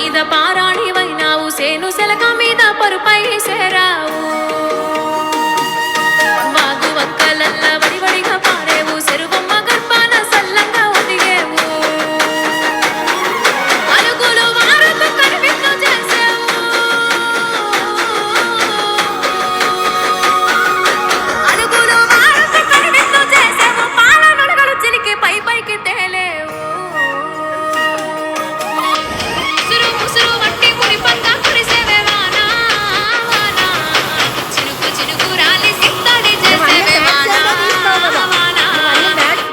செய்த பாராண